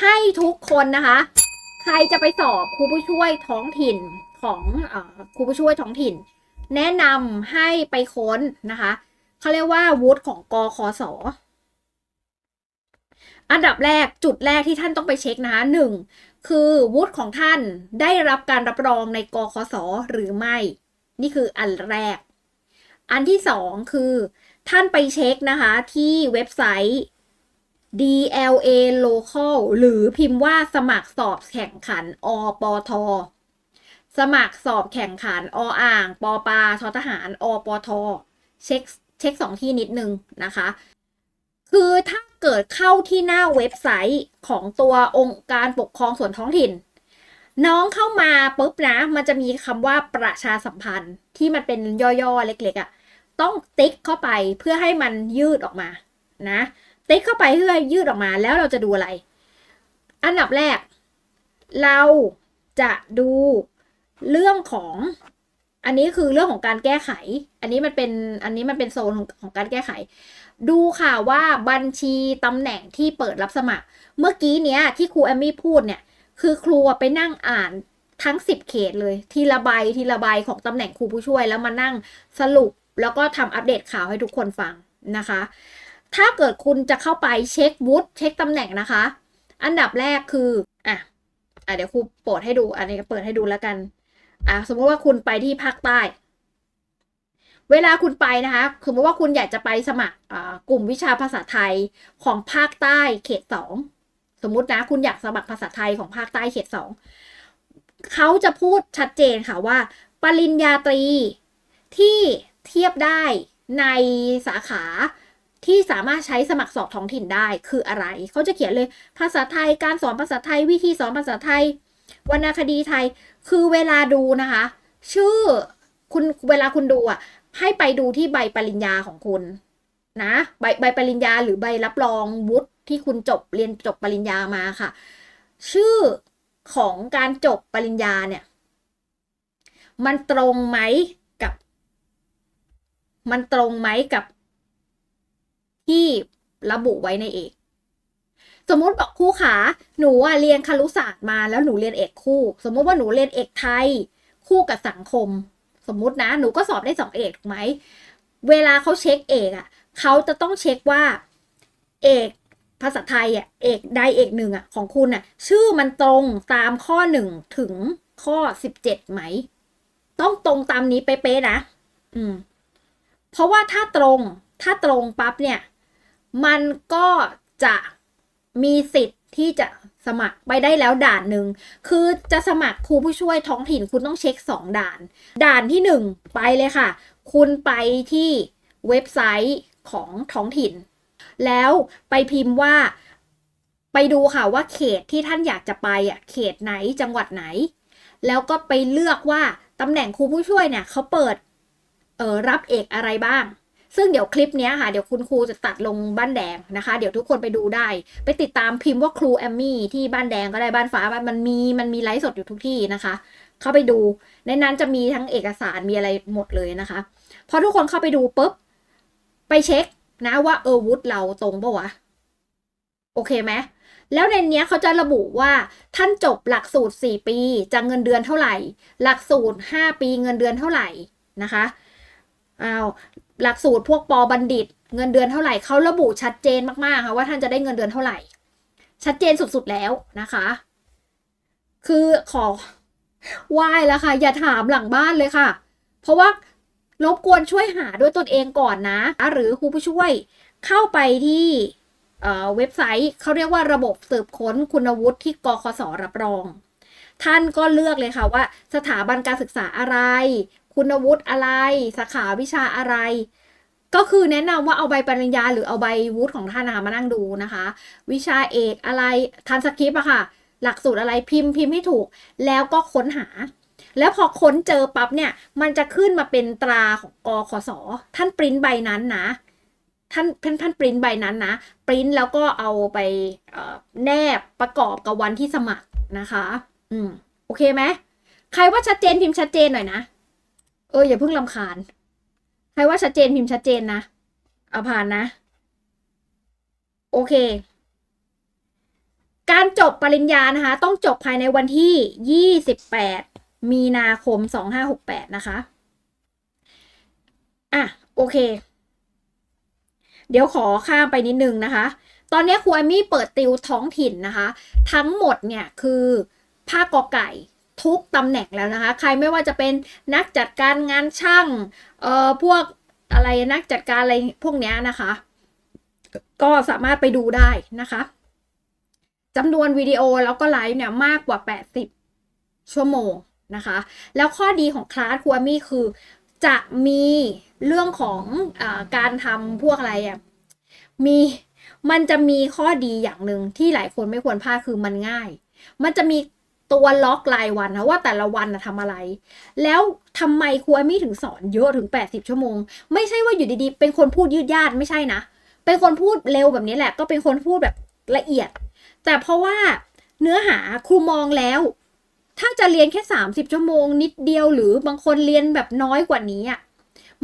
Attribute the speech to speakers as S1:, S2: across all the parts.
S1: ให้ทุกคนนะคะ ใครจะไปสอบครูผู้ช่วยท้องถิ่นของอครูผู้ช่วยท้องถิ่น แนะนำให้ไปค้นนะคะเขาเรียกว่าวุฒิของกคสอันดับแรกจุดแรกที่ท่านต้องไปเช็คนะคะหนึ่งคือวุฒิของท่านได้รับการรับรองในกคสหรือไม่ นี่คืออันแรก อันที่สองคือ ท่านไปเช็คนะคะที่เว็บไซต์ DLA Local หรือพิมพ์ว่าสมัครสอบแข่งขันอปทสมัครสอบแข่งขันออ่างปอปาททหารอปทเช็คเช็คสองที่นิดนึงนะคะ คือถ้าเกิดเข้าที่หน้าเว็บไซต์ของตัวองค์การปกครองส่วนท้องถิ่น น้องเข้ามาปุ๊บนะ มันจะมีคำว่าประชาสัมพันธ์ที่มันเป็นย่อๆเล็กๆอะ่ะ ต้องติ๊กเข้าไปเพื่อให้มันยืดออกมานะ ติ๊กเข้าไปเพื่อยืดออกมาแล้วเราจะดูอะไร อันดับแรก เราจะดูเรื่องของอันนี้คือเรื่องของการแก้ไข อันนี้มันเป็น อันนี้มันเป็นโซนของของการแก้ไข ดูค่ะว่าบัญชีตำแหน่งที่เปิดรับสมัคร เมื่อกี้เนี้ยที่ครูแอมมี่พูดเนี่ย คือครูไปนั่งอ่านทั้ง 10 เขตเลย ทีละใบทีละใบของตำแหน่งครูผู้ช่วยแล้วมานั่งสรุปแล้วก็ทำอัปเดตข่าวให้ทุกคนฟังนะคะ ถ้าเกิดคุณจะเข้าไปเช็ควุฒิเช็คตำแหน่งนะคะ อันดับแรกคืออะอะเดี๋ยวครูโปรดให้ดู อันนี้เปิดให้ดูแล้วกันอะสมมติว่าคุณไปที่ภาคใต้ เวลาคุณไปนะคะสมมติว่าคุณอยากจะไปสมัครอ่ากลุ่มวิชาภาษาไทยของภาคใต้เขตสองสมมุตินะคุณอยากสมัครภาษาไทยของภาคใต้เขตสองเขาจะพูดชัดเจนค่ะว่า ปริญญาตรีที่เทียบได้ในสาขา ที่สามารถใช้สมัครสอบท้องถิ่นได้คืออะไร เขาจะเขียนเลยภาษาไทย การสอนภาษาไทย วิธีสอนภาษาไทยวรรณคดีไทย คือเวลาดูนะคะ ชื่อคุณเวลาคุณดูอะ ให้ไปดูที่ใบปริญญาของคุณนะ ใบใบปริญญาหรือใบรับรองวุฒิที่คุณจบเรียนจบปริญญามาค่ะ ชื่อของการจบปริญญาเนี่ย มันตรงไหมกับ มันตรงไหมกับ ที่ระบุไว้ในเอก สมมติบอกครูขาหนูอะเรียนครุศาสตร์มาแล้วหนูเรียนเอกคู่ สมมติว่าหนูเรียนเอกไทย คู่กับสังคม สมมตินะ หนูก็สอบได้สองเอกถูกไหมเวลาเขาเช็คเอกอะเขาจะต้องเช็คว่า เอกภาษาไทยอะเอกใดเอกหนึ่งอะของคุณอะ ชื่อมันตรงตามข้อหนึ่งถึงข้อสิบเจ็ดไหม ต้องตรงตามนี้เป๊ะๆนะ อืม เพราะว่าถ้าตรงถ้าตรงปั๊บเนี่ย มันก็จะมีสิทธิ์ที่จะสมัครไปได้แล้วด่านหนึ่ง คือจะสมัครครูผู้ช่วยท้องถิ่นคุณต้องเช็คสองด่าน ด่านที่หนึ่งไปเลยค่ะ คุณไปที่เว็บไซต์ของท้องถิ่น แล้วไปพิมพ์ว่าไปดูค่ะว่าเขตที่ท่านอยากจะไปอะเขตไหนจังหวัดไหน แล้วก็ไปเลือกว่าตำแหน่งครูผู้ช่วยเนี่ยเขาเปิดเออรับเอกอะไรบ้าง ซึ่งเดี๋ยวคลิปนี้ค่ะ เดี๋ยวคุณครูจะตัดลงบ้านแดงนะคะ เดี๋ยวทุกคนไปดูได้ ไปติดตามพิมพ์ว่าครูแอมมี่ที่บ้านแดงก็ได้บ้านฟ้ามันมีมันมีไลฟ์สดอยู่ทุกที่นะคะ เข้าไปดูในนั้นจะมีทั้งเอกสารมีอะไรหมดเลยนะคะ พอทุกคนเข้าไปดูปุ๊บไปเช็คนะว่าเออวุฒิเราตรงปะวะ โอเคไหมแล้วในนี้เขาจะระบุว่าท่านจบหลักสูตร 4 ปีจะเงินเดือนเท่าไหร่ หลักสูตร 5 ปีเงินเดือนเท่าไหร่นะคะอ้าว หลักสูตรพวกปอบัณฑิต เงินเดือนเท่าไหร่เขาระบุชัดเจนมากๆค่ะว่าท่านจะได้เงินเดือนเท่าไหร่ ชัดเจนสุดๆแล้วนะคะ คือขอไหว้แล้วค่ะ อย่าถามหลังบ้านเลยค่ะ เพราะว่ารบกวนช่วยหาด้วยตนเองก่อนนะ หรือครูผู้ช่วยเข้าไปที่เเว็บไซต์เขาเรียกว่าระบบสืบค้นคุณวุฒิที่กคสรับรอง ท่านก็เลือกเลยค่ะว่า สถาบันการศึกษาอะไร คุณวุฒิอะไร สาขาวิชาอะไร ก็คือแนะนำว่าเอาใบปริญญา หรือเอาใบวุฒิของท่านนะคะมานั่งดูนะคะ วิชาเอกอะไรทันสคริปอะค่ะ หลักสูตรอะไรพิมพ์พิมพ์ให้ถูก แล้วก็ค้นหา แล้วพอค้นเจอปั๊บเนี่ย มันจะขึ้นมาเป็นตราของกคสท่านปริ้นใบนั้นนะท่านท่านท่านปริ้นใบนั้นนะปริ้นแล้วก็เอาไปแนบประกอบกับวันที่สมัครนะคะ อืมโอเคไหมใครว่าชัดเจนพิมพ์ชัดเจนหน่อยนะ เอออย่าเพิ่งลำคาญ ใครว่าชัดเจนพิมพ์ชัดเจนนะ เอาผ่านนะ โอเค การจบปริญญานะคะ ต้องจบภายในวันที่ 28 มีนาคม 2568 นะคะ อะ โอเค เดี๋ยวขอข้ามไปนิดนึงนะคะ ตอนนี้ครูแอมมี่เปิดติวท้องถิ่นนะคะ ทั้งหมดเนี่ยคือภาคกอไก่ ทุกตำแหน่งแล้วนะคะ ใครไม่ว่าจะเป็นนักจัดการงานช่างเอ่อพวกอะไรนักจัดการอะไรพวกเนี้ยนะคะ ก็สามารถไปดูได้นะคะจำนวนวิดีโอแล้วก็ไลฟ์เนี่ยมากกว่า 80 ชั่วโมงนะคะ แล้วข้อดีของคลาสครูอามี่คือ จะมีเรื่องของอการทำพวกอะไรอะมีมันจะมีข้อดีอย่างหนึ่งที่หลายคนไม่ควรพลาดคือมันง่าย มันจะมี ตัวล็อกรายวันนะว่าแต่ละวันนะทำอะไร แล้วทำไมครูอามี่ถึงสอนเยอะถึง 80 ชั่วโมง ไม่ใช่ว่าอยู่ดีๆ เป็นคนพูดยืดยาดไม่ใช่นะ เป็นคนพูดเร็วแบบนี้แหละ ก็เป็นคนพูดแบบละเอียด แต่เพราะว่าเนื้อหาครูมองแล้ว ถ้าจะเรียนแค่ 30 ชั่วโมง นิดเดียวหรือบางคนเรียนแบบน้อยกว่านี้อะ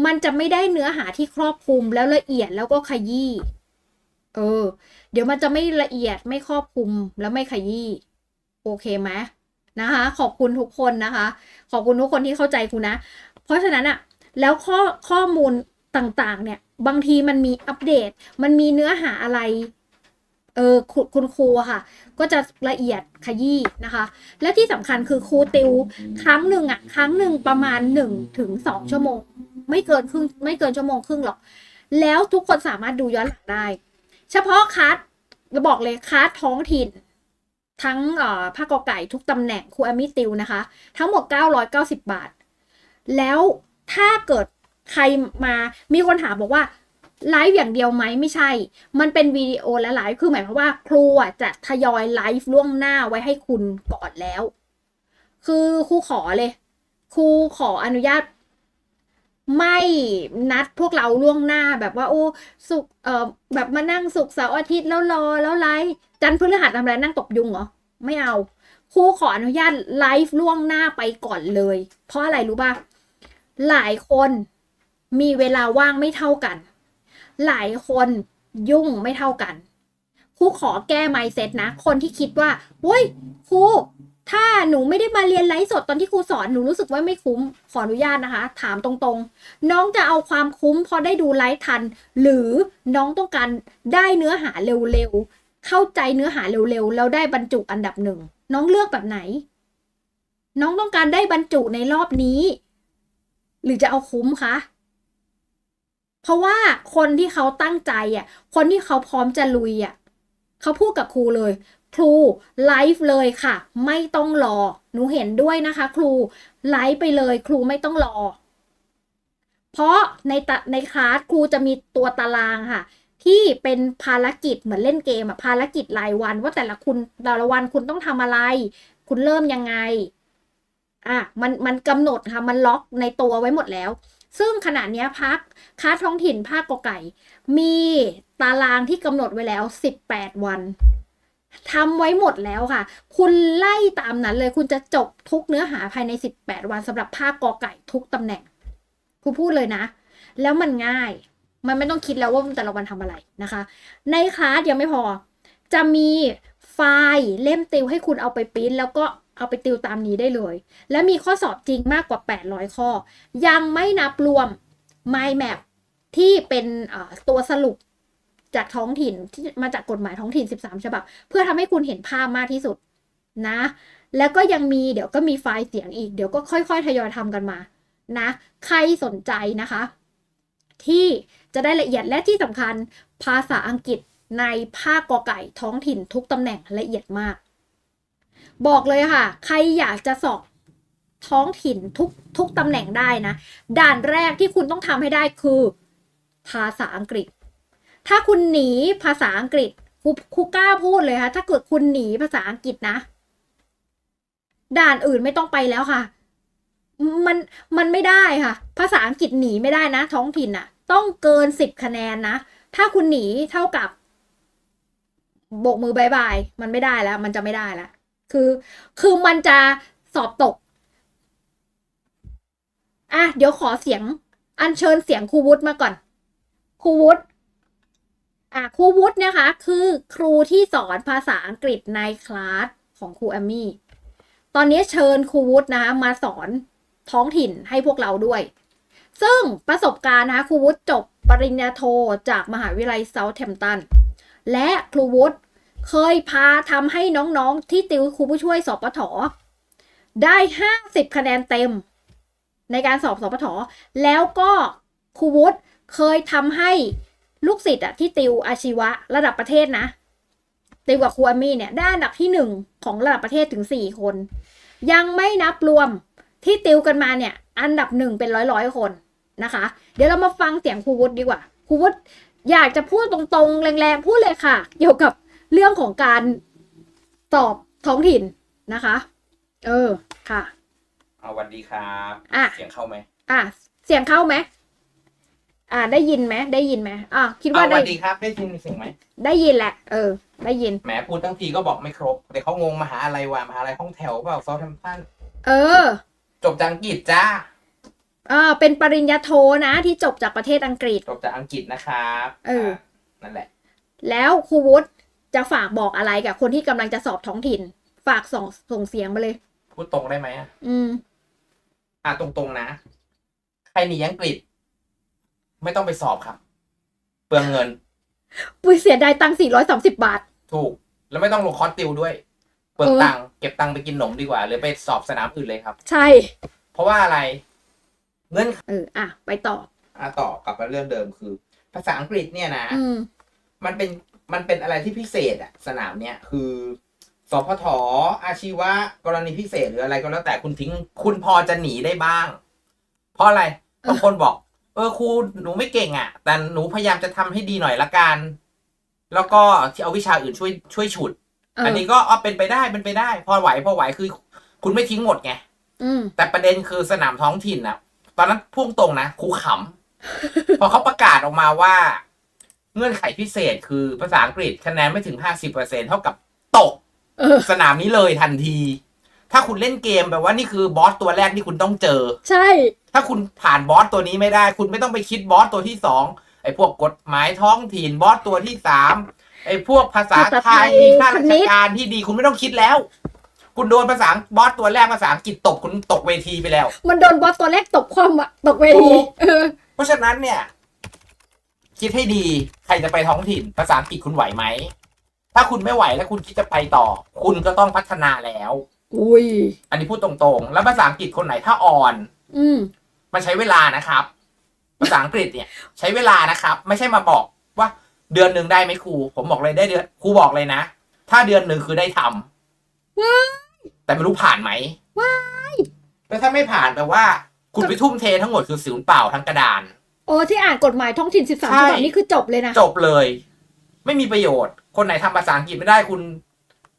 S1: มันจะไม่ได้เนื้อหาที่ครอบคลุมแล้วละเอียดแล้วก็ขยี้เออ เดี๋ยวมันจะไม่ละเอียดไม่ครอบคลุมแล้วไม่ขยี้โอเคไหม นะคะ ขอบคุณทุกคนนะคะ ขอบคุณทุกคนที่เข้าใจคุณนะ เพราะฉะนั้นอะแล้วข้อข้อมูลต่างๆ เนี่ย บางทีมันมีอัปเดต มันมีเนื้อหาอะไรเออคุณคุณครูค่ะ ก็จะละเอียดขยี้นะคะ และที่สำคัญคือครูติวครั้งหนึ่งอะครั้งหนึ่งประมาณหนึ่งถึงสองชั่วโมง ไม่เกินครึ่งไม่เกินชั่วโมงครึ่งหรอก แล้วทุกคนสามารถดูย้อนหลังได้ เฉพาะคัสจะบอกเลยคัสท้องถิ่น ทั้งเอ่อภากอไก่ทุกตำแหน่งครูแอมมี่ติวนะคะ ทั้งหมด 990 บาท แล้วถ้าเกิดใครมามีคนถามบอกว่าไลฟ์อย่างเดียวไหมไม่ใช่ มันเป็นวิดีโอและไลฟ์คือหมายความว่าครูจะทยอยไลฟ์ล่วงหน้าไว้ให้คุณก่อนแล้ว คือครูขอเลย ครูขออนุญาต ไม่นัดพวกเราล่วงหน้าแบบว่า โอ้สุกเอ่อแบบมานั่งสุกเสาร์อาทิตย์แล้วรอแล้วไลฟ์ จันทร์พฤหัสทำอะไรนั่งตบยุงเหรอ ไม่เอา ครูขออนุญาตไลฟ์ล่วงหน้าไปก่อนเลย เพราะอะไรรู้ป่ะ หลายคนมีเวลาว่างไม่เท่ากัน หลายคนยุ่งไม่เท่ากันครูขอแก้ไมเซ็ตนะ คนที่คิดว่าเฮ้ยครูถ้าหนูไม่ได้มาเรียนไลฟ์สดตอนที่ครูสอนหนูรู้สึกว่าไม่คุ้มขออนุญาตนะคะ ถามตรงๆ น้องจะเอาความคุ้มพอได้ดูไลฟ์ทัน หรือน้องต้องการได้เนื้อหาเร็วๆ เข้าใจเนื้อหาเร็วๆแล้วได้บรรจุอันดับหนึ่งน้องเลือกแบบไหน น้องต้องการได้บรรจุในรอบนี้ หรือจะเอาคุ้มคะเพราะว่าคนที่เขาตั้งใจอะ คนที่เขาพร้อมจะลุยอะเขาพูดกับครูเลย ครูไลฟ์เลยค่ะ ไม่ต้องรอ หนูเห็นด้วยนะคะ ครูไลฟ์ไปเลย ครูไม่ต้องรอ เพราะในตในคลาสครูจะมีตัวตารางค่ะ ที่เป็นภารกิจเหมือนเล่นเกมอะภารกิจรายวัน ว่าแต่ละคุณแต่ละวันคุณต้องทำอะไร คุณเริ่มยังไงอะมันมันกำหนดค่ะมันล็อกในตัวไว้หมดแล้ว ซึ่งขณะนี้พักค้าท้องถิ่นภาคกอไก่ มีตารางที่กำหนดไว้แล้ว 18 วันทำไว้หมดแล้วค่ะ คุณไล่ตามนั้นเลยคุณจะจบทุกเนื้อหาภายใน 18 วันสำหรับภาคกอไก่ทุกตำแหน่งครูพูดเลยนะ แล้วมันง่าย มันไม่ต้องคิดแล้วว่าแต่ละวันทำอะไรนะคะ ในคลาสยังไม่พอ จะมีไฟล์เล่มติวให้คุณเอาไปปริ้นแล้วก็เอาไปติวตามนี้ได้เลย และมีข้อสอบจริงมากกว่า 800 ข้อ ยังไม่นับรวม Mind Map ที่เป็นตัวสรุปจากท้องถิ่นที่มาจากกฎหมายท้องถิ่น 13 ฉบับ เพื่อทำให้คุณเห็นภาพมากที่สุดนะ แล้วก็ยังมีเดี๋ยวก็มีไฟล์เสียงอีก เดี๋ยวก็ค่อยๆ ทยอยทำกันมานะ ใครสนใจนะคะ ที่ จะได้ละเอียดและที่สำคัญ ภาษาอังกฤษในภาคกอไก่ท้องถิ่นทุกตำแหน่งละเอียดมาก บอกเลยค่ะ ใครอยากจะสอบท้องถิ่นทุกทุกตำแหน่งได้นะ ด่านแรกที่คุณต้องทำให้ได้คือ ภาษาอังกฤษ ถ้าคุณหนีภาษาอังกฤษครูครูกล้าพูดเลยค่ะ ถ้าเกิดคุณหนีภาษาอังกฤษนะ ด่านอื่นไม่ต้องไปแล้วค่ะ มันมันไม่ได้ค่ะ ภาษาอังกฤษหนีไม่ได้นะ ท้องถิ่นน่ะ ต้องเกินสิบคะแนนนะ ถ้าคุณหนีเท่ากับ โบกมือบายบาย มันไม่ได้แล้ว มันจะไม่ได้แล้ว คือ คือมันจะสอบตก อะ เดี๋ยวขอเสียง อัญเชิญเสียงครูวุฒิมาก่อน ครูวุฒิอะครูวุฒินะคะ คือครูที่สอนภาษาอังกฤษในคลาสของครูแอมมี่ ตอนนี้เชิญครูวุฒินะคะมาสอนท้องถิ่นให้พวกเราด้วย ซึ่งประสบการณ์นะคะครูวุฒิจบปริญญาโทจากมหาวิทยาลัยเซาท์แฮมป์ตัน และครูวุฒิเคยพาทำให้น้องๆที่ติวครูผู้ช่วยสอบปทได้ 50 คะแนนเต็ม ในการสอบสอบปทแล้วก็ครูวุฒิเคยทำให้ลูกศิษย์อะที่ติวอาชีวะระดับประเทศนะ ติวกับครูอามี่เนี่ยได้อันดับที่หนึ่งของระดับประเทศถึงสี่คน ยังไม่นับรวมที่ติวกันมาเนี่ย อันดับหนึ่งเป็นร้อยร้อยๆคน นะคะ เดี๋ยวเรามาฟังเสียงครูวุฒิดีกว่าครูวุฒิอยากจะพูดตรงๆ แรงๆ พูดเลยค่ะ เกี่ยวกับเรื่องของการสอบท้องถิ่นนะคะ เออค่ะ
S2: เอาวันดีครับ
S1: อะ
S2: เสียงเข้าไหม
S1: อะเสียงเข้าไหมอ่าได้ยินไหมได้ยินไหมอะคิดว่า
S2: เอา
S1: ได้
S2: วันดีครับ ได้ยินเสียงไหม
S1: ได้ยินแหละ เออ ได้ยิน
S2: แหมพูดตั้งทีก็บอกไม่ครบแต่เขางงมหาอะไรวะมหาอะไรห้องแถวเปล่าซอทมตัน
S1: เออ
S2: จบจากอังกฤษจ้า
S1: เออเป็นปริญญาโทนะที่จบจากประเทศอังกฤษ
S2: จบจากอังกฤษนะครับ
S1: เออ
S2: นั่นแหละ
S1: แล้วครูวุฒิจะฝากบอกอะไรกับคนที่กำลังจะสอบท้องถิ่น ฝากส่งส่งเสียงมาเลย
S2: พูดตรงได้ไหมอะ
S1: อืม
S2: อะตรงๆนะ ใครหนีอังกฤษ ไม่ต้องไปสอบครับ เปลืองเงิน
S1: ปุยเสียดายตังค์430 บาท
S2: ถูก แล้วไม่ต้องลงคอร์สติวด้วย เปลือง
S1: เออ
S2: ตังค์เก็บตังค์ไปกินหนมดีกว่า หรือไปสอบสนามอื่นเลยครับ
S1: ใช่
S2: เพราะว่าอะไร เงื่อน
S1: เอออะไปต่อ
S2: อะต่อกลับมาเรื่องเดิมคือ ภาษาอังกฤษเนี่ยนะ
S1: อืม
S2: มันเป็นมันเป็นอะไรที่พิเศษอะสนามเนี้ยคือสพทอาชีวะกรณีพิเศษหรืออะไรก็แล้วแต่คุณทิ้ง คุณพอจะหนีได้บ้าง เพราะอะไรบางคนบอก เออครูหนูไม่เก่งอะแต่หนูพยายามจะทำให้ดีหน่อยละกัน แล้วก็ที่เอาวิชาอื่นช่วยช่วยฉุด
S1: เออ
S2: อันนี้ก็เอาเป็นไปได้เป็นไปได้ พอไหวพอไหวคือ คุณไม่ทิ้งหมดไง
S1: อืม
S2: แต่ประเด็นคือสนามท้องถิ่นนะ ตอนนั้นพุ่งตรงนะครูขำ พอเขาประกาศออกมาว่า เงื่อนไขพิเศษคือภาษาอังกฤษคะแนนไม่ถึงห้าสิบเปอร์เซ็นเท่ากับตก
S1: เออ
S2: สนามนี้เลยทันที ถ้าคุณเล่นเกมแบบว่านี่คือบอสตัวแรกที่คุณต้องเจอ
S1: ใช่
S2: ถ้าคุณผ่านบอสตัวนี้ไม่ได้ คุณไม่ต้องไปคิดบอสตัวที่สองไอ้พวกกฎหมายท้องถิ่นบอสตัวที่สามไอ้พวกภาษาไทยข้าราชการที่ดีคุณไม่ต้องคิดแล้ว คุณโดนภาษาบอสตัวแรกภาษาอังกฤษตกคุณตกเวทีไปแล้ว
S1: มันโดนบอสตัวแรกตกความอะตกเว
S2: ถู
S1: ที
S2: ก
S1: เออ
S2: เพราะฉะนั้นเนี่ย คิดให้ดีใครจะไปท้องถิ่น ภาษาอังกฤษคุณไหวไหม ถ้าคุณไม่ไหวแล้วคุณคิดจะไปต่อ คุณก็ต้องพัฒนาแล้ว
S1: อุ้ย
S2: อันนี้พูดตรงๆ แล้วภาษาอังกฤษคนไหนถ้าอ่อน
S1: อืม
S2: มันใช้เวลานะครับ ภาษาอังกฤษเนี่ย ใช้เวลานะครับ ไม่ใช่มาบอกว่าเดือนหนึ่งได้ไหมครู ผมบอกเลยได้เดือนครูบอกเลยนะ ถ้าเดือนหนึ่งคือได้ทำ แต่ไม่รู้ผ่านไหม
S1: ว้าย
S2: แล้วถ้าไม่ผ่านแปลว่า คุณไปทุ่มเททั้งหมดคือศูนย์เปล่าทั้งกระดาน
S1: โอ้ที่อ่านกฎหมายท้องถิ่น13ฉ
S2: ใช่
S1: บับนี้คือจบเลยนะ
S2: จบเลย ไม่มีประโยชน์ คนไหนทำภาษาอังกฤษไม่ได้คุณ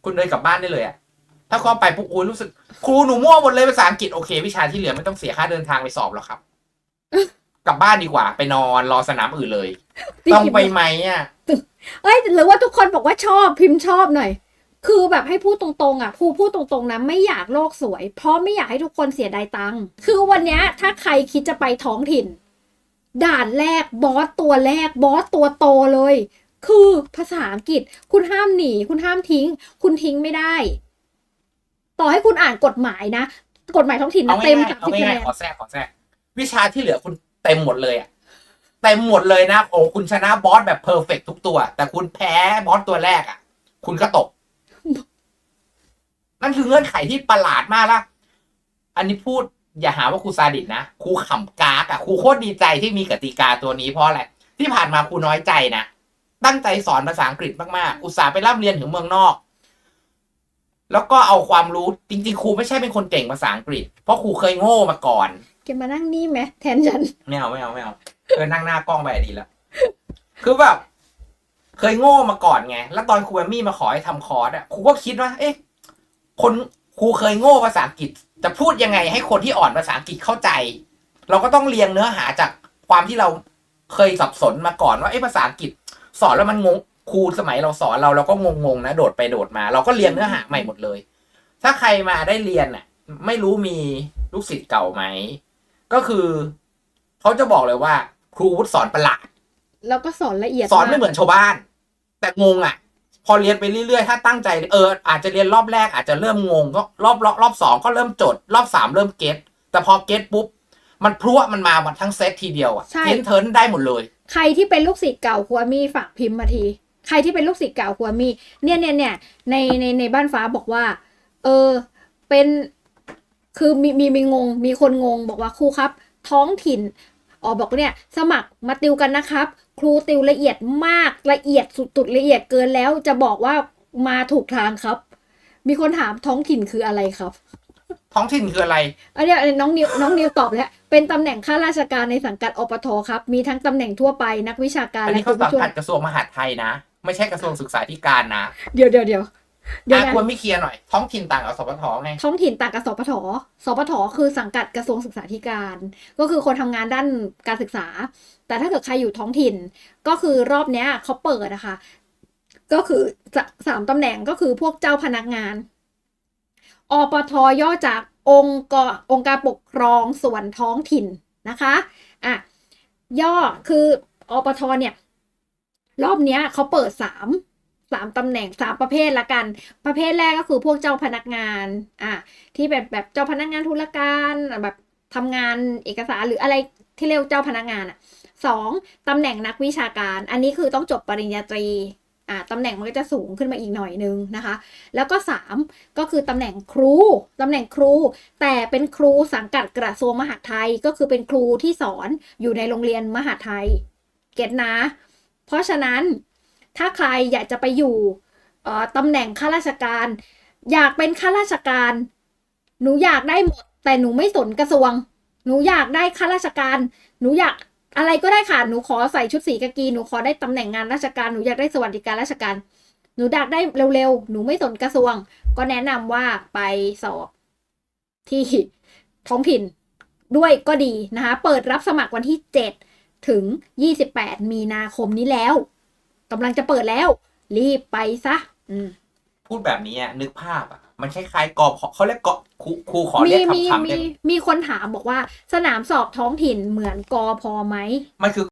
S2: คุณเดินกลับบ้านได้เลยอะถ้าเข้าไปปุ๊บอุ้ยรู้สึกครูหนูมั่วหมดเลยภาษาอังกฤษโอเค วิชาที่เหลือไม่ต้องเสียค่าเดินทางไปสอบหรอกครับกลับบ้านดีกว่า ไปนอนรอสนามอื่นเลย ต้องไปไหมอะ
S1: เอ้ยหรือว่าทุกคนบอกว่าชอบพิมพ์ชอบหน่อย คือแบบให้พูดตรงๆอะครูพูดตรงๆนะไม่อยากโลกสวย เพราะไม่อยากให้ทุกคนเสียดายตังค์คือวันเนี้ยถ้าใครคิดจะไปท้องถิ่น ด่านแรกบอสตัวแรกบอสตัวโตเลย คือภาษาอังกฤษ คุณห้ามหนี คุณห้ามทิ้ง คุณทิ้งไม่ได้ ต่อให้คุณอ่านกฎหมายนะ กฎหมายท้องถิ่น
S2: เอา
S1: นะเต็ม
S2: ง่าย
S1: สาม
S2: ๆเอา
S1: สิบคะ
S2: ง่า
S1: แน
S2: ย
S1: น
S2: ๆขอแทรกขอแทรกวิชาที่เหลือคุณเต็มหมดเลยอะเต็มหมดเลยนะโอ้คุณชนะบอสแบบเพอร์เฟกทุกตัว แต่คุณแพ้บอสตัวแรกอะ คุณก็ตก นั่นคือเงื่อนไขที่ประหลาดมากละอันนี้พูดอย่าหาว่าครูซาดิสนะครูขำกากอะครูโคตรดีใจที่มีกติกาตัวนี้เพราะอะไรที่ผ่านมาครูน้อยใจนะตั้งใจสอนภาษาอังกฤษมากๆ อุตส่าห์ไปร่ำเรียนถึงเมืองนอก แล้วก็เอาความรู้จริงๆ ครูไม่ใช่เป็นคนเก่งภาษาอังกฤษ เพราะครูเคยโง่มาก่อน
S1: แกมานั่งนี่ไหมแทนฉัน
S2: ไม่เอาไม่เอาไม่เอาเออนั่งหน้ากล้องไปดีแล้วคือแบบเคยโง่มาก่อนไง แล้วตอนครูแอมมี่มาขอให้ทำคอร์สอะครูก็คิดว่า เอ๊ะ คนครูเคยโง่ภาษาอังกฤษ จะพูดยังไงให้คนที่อ่อนภาษาอังกฤษเข้าใจ เราก็ต้องเรียงเนื้อหาจากความที่เราเคยสับสนมาก่อนว่าเอ๊ะภาษาอังกฤษ สอนแล้วมันงงครูสมัยเราสอนเราเราก็งงๆนะโดดไปโดดมา เราก็เรียงเนื้อหาใหม่หมดเลย ถ้าใครมาได้เรียนน่ะ ไม่รู้มีลูกศิษย์เก่าไหมก็คือเขาจะบอกเลยว่า ครูวุฒิสอนประหลาด
S1: แล้วก็สอนละเอียด
S2: สอนไม่า
S1: ก
S2: เหมือนชาวบ้าน แต่งงอะ พอเรียนไปเรื่อยๆ ถ้าตั้งใจเอออาจจะเรียนรอบแรกอาจจะเริ่มงงก็รอบรอบรอบสองก็เริ่มจด รอบสามเริ่มเก็ตแต่พอเก็ตปุ๊บมันพรวดมันมาหมดทั้งเซตทีเดียวอะ
S1: ใช่
S2: เทนเทิร์นได้หมดเลย
S1: ใครที่เป็นลูกศิษย์เก่าครัวมี่ฝากพิมพ์มาที ใครที่เป็นลูกศิษย์เก่าครัวมี่เนี่ยเนี่ยเนี่ยในในในบ้านฟ้าบอกว่า เออเป็นคือมีมีมีงง มีคนงงบอกว่าครูครับ ท้องถิ่น อ๋อบอกเนี่ยสมัครมาติวกันนะครับ ครูติวละเอียดมากละเอียดสุดๆละเอียดเกินแล้วจะบอกว่ามาถูกทางครับ มีคนถามท้องถิ่นคืออะไรครับ
S2: ท้องถิ่นคืออะไร
S1: อันเนี้ยน้องนิวน้องนิวตอบแล้ว เป็นตำแหน่งข้าราชการในสังกัดอปทครับ มีทั้งตำแหน่งทั่วไปนักวิชาการ
S2: อัน
S1: และ
S2: นี้เขาสัง
S1: ผู้ช่วย
S2: กัดกระทรวงมหาดไทยนะ ไม่ใช่กระทรวงศึกษาธิการนะ
S1: เดี๋ยวเดี๋ยวเดี๋ยว เดี๋ยว
S2: อะ
S1: นะ
S2: ควรไม่เคลียร์หน่อย ท้องถิ่นต่างกับสปทไง
S1: ท้องถิ่นต่างกับสปทสปทคือสังกัดกระทรวงศึกษาธิการ ก็คือคนทำงานด้านการศึกษา แต่ถ้าเกิดใครอยู่ท้องถิ่น ก็คือรอบเนี้ยเขาเปิดนะคะ ก็คือสะสามตำแหน่งก็คือพวกเจ้าพนักงาน อปทย่อจากองค์กรองค์การปกครองส่วนท้องถิ่นนะคะอะย่อคืออปทเนี่ย รอบเนี้ยเขาเปิดสาม สามตำแหน่งสามประเภทละกัน ประเภทแรกก็คือพวกเจ้าพนักงานอะที่แบบแบบเจ้าพนักงานธุรการแบบทำงานเอกสารหรืออะไรที่เรียกว่าเจ้าพนักงานอะสองตำแหน่งนักวิชาการ อันนี้คือต้องจบปริญญาตรีอะตำแหน่งมันก็จะสูงขึ้นมาอีกหน่อยนึงนะคะ แล้วก็สามก็คือตำแหน่งครูตำแหน่งครู แต่เป็นครูสังกัดกระทรวงมหาดไทยก็คือเป็นครูที่สอนอยู่ในโรงเรียนมหาดไทย เก็ตนะ เพราะฉะนั้น ถ้าใครอยากจะไปอยู่ตำแหน่งข้าราชการ อยากเป็นข้าราชการ หนูอยากได้หมด แต่หนูไม่สนกระทรวง หนูอยากได้ข้าราชการ หนูอยากอะไรก็ได้ค่ะ หนูขอใส่ชุดสีกากี หนูขอได้ตำแหน่งงานราชการ หนูอยากได้สวัสดิการราชการ หนูอยากได้เร็วๆ หนูไม่สนกระทรวง ก็แนะนำว่าไปสอบที่ท้องถิ่นด้วยก็ดีนะคะ เปิดรับสมัครวันที่ 7 ถึง 28 มีนาคมนี้แล้ว กำลังจะเปิดแล้ว รีบไปซะ อืม
S2: พูดแบบนี้อะนึกภาพอะมันคล้ายๆกอพเขาเรียกกอครูครูขอ
S1: มี
S2: เรียก
S1: มี
S2: คำๆ
S1: มี
S2: ได้ไหม
S1: มีคนถามบอกว่าสนามสอบท้องถิ่นเหมือนกอพอไหม
S2: มันคือ